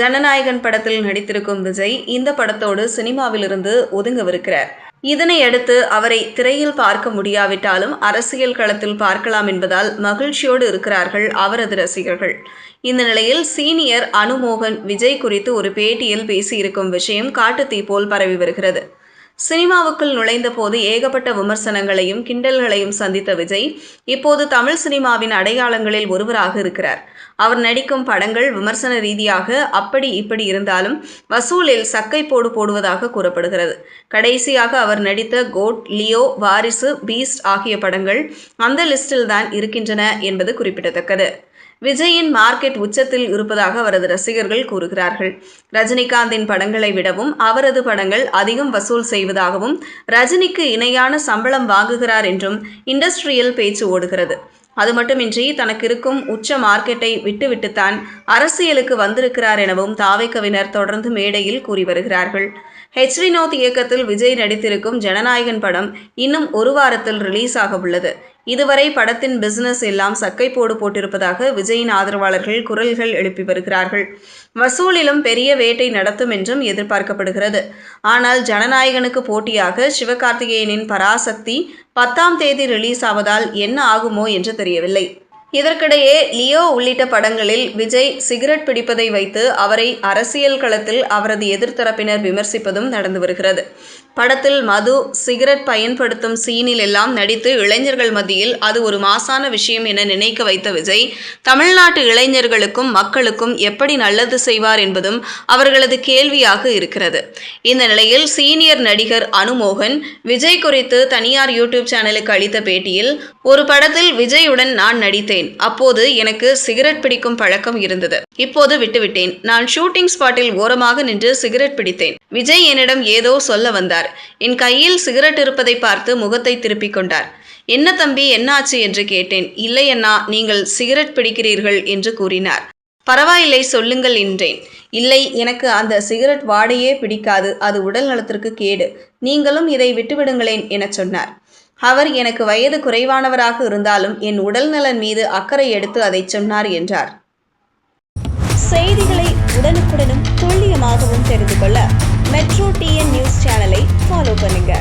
ஜனநாயகன் படத்தில் நடித்திருக்கும் விஜய் இந்த படத்தோடு சினிமாவிலிருந்து ஒதுங்கவிருக்கிறார். இதனை அடுத்து அவரை திரையில் பார்க்க முடியாவிட்டாலும் அரசியல் களத்தில் பார்க்கலாம் என்பதால் மகிழ்ச்சியோடு இருக்கிறார்கள் அவரது ரசிகர்கள். இந்த நிலையில் சீனியர் அனுமோகன் விஜய் குறித்து ஒரு பேட்டியில் பேசியிருக்கும் விஷயம் காட்டுத்தீ போல் பரவி வருகிறது. சினிமாவுக்குள் நுழைந்த போது ஏகப்பட்ட விமர்சனங்களையும் கிண்டல்களையும் சந்தித்த விஜய் இப்போது தமிழ் சினிமாவின் அடையாளங்களில் ஒருவராக இருக்கிறார். அவர் நடிக்கும் படங்கள் விமர்சன ரீதியாக அப்படி இப்படி இருந்தாலும் வசூலில் சக்கை போடு போடுவதாக கூறப்படுகிறது. கடைசியாக அவர் நடித்த கோட் லியோ வாரிசு பீஸ்ட் ஆகிய படங்கள் அந்த லிஸ்டில் தான் இருக்கின்றன என்பது குறிப்பிடத்தக்கது. விஜயின் மார்க்கெட் உச்சத்தில் இருப்பதாக அவரது ரசிகர்கள் கூறுகிறார்கள். ரஜினிகாந்தின் படங்களை விடவும் அவரது படங்கள் அதிகம் வசூல் செய்வதாகவும் ரஜினிக்கு இணையான சம்பளம் வாங்குகிறார் என்றும் இண்டஸ்ட்ரியல் பேச்சு ஓடுகிறது. அது மட்டுமின்றி தனக்கு இருக்கும் உச்ச மார்க்கெட்டை விட்டுவிட்டுத்தான் அரசியலுக்கு வந்திருக்கிறார் எனவும் தாவைக்கவினர் தொடர்ந்து மேடையில் கூறி வருகிறார்கள். ஹெச் வினோத் இயக்கத்தில் விஜய் நடித்திருக்கும் ஜனநாயகன் படம் இன்னும் ஒரு வாரத்தில் ரிலீஸ் ஆக உள்ளது. இதுவரை படத்தின் பிசினஸ் எல்லாம் சக்கை போடு போட்டிருப்பதாக விஜயின் ஆதரவாளர்கள் குரல்கள் எழுப்பி வருகிறார்கள். வசூலிலும் பெரிய வேட்டை நடத்தும் என்றும் எதிர்பார்க்கப்படுகிறது. ஆனால் ஜனநாயகனுக்கு போட்டியாக சிவகார்த்திகேயனின் பராசக்தி பத்தாம் தேதி ரிலீஸ் ஆவதால் என்ன ஆகுமோ என்று தெரியவில்லை. இதற்கிடையே லியோ உள்ளிட்ட படங்களில் விஜய் சிகரெட் பிடிப்பதை வைத்து அவரை அரசியல் களத்தில் அவரது எதிர்த்தரப்பினர் விமர்சிப்பதும் நடந்து வருகிறது. படத்தில் மது சிகரெட் பயன்படுத்தும் சீனில் எல்லாம் நடித்து இளைஞர்கள் மத்தியில் அது ஒரு மாசான விஷயம் என நினைக்க வைத்த விஜய் தமிழ்நாட்டு இளைஞர்களுக்கும் மக்களுக்கும் எப்படி நல்லது செய்வார் என்பதும் அவர்களது கேள்வியாக இருக்கிறது. இந்த நிலையில் சீனியர் நடிகர் அனுமோகன் விஜய் குறித்து தனியார் யூடியூப் சேனலுக்கு அளித்த பேட்டியில் ஒரு படத்தில் விஜயுடன் நான் நடித்தேன் அப்போது எனக்கு சிகரெட் பிடிக்கும் பழக்கம் இருந்தது. இப்போது விட்டுவிட்டேன். நான் ஷூட்டிங் ஸ்பாட்டில் ஓரமாக நின்று சிகரெட் பிடித்தேன். விஜய் என்னிடம் ஏதோ சொல்ல வந்தார். என் கையில் சிகரெட் இருப்பதை பார்த்து முகத்தை திருப்பிக் கொண்டார். என்ன தம்பி என்னாச்சு என்று கேட்டேன். இல்லை அண்ணா நீங்கள் சிகரெட் பிடிக்கிறீர்கள் என்று கூறினார். பரவாயில்லை சொல்லுங்கள் என்றேன். இல்லை எனக்கு அந்த சிகரெட் வாடையே பிடிக்காது. அது உடல் நலத்திற்கு கேடு. நீங்களும் இதை விட்டுவிடுங்களேன் எனச் சொன்னார். அவர் எனக்கு வயது குறைவானவராக இருந்தாலும் என் உடல் நலன் மீது அக்கறை எடுத்து அதைச் சொன்னார் என்றார். செய்திகளை உடனுக்குடனும் துல்லியமாகவும் தெரிந்து கொள்ள metro TN news channel follow பண்ணுங்க.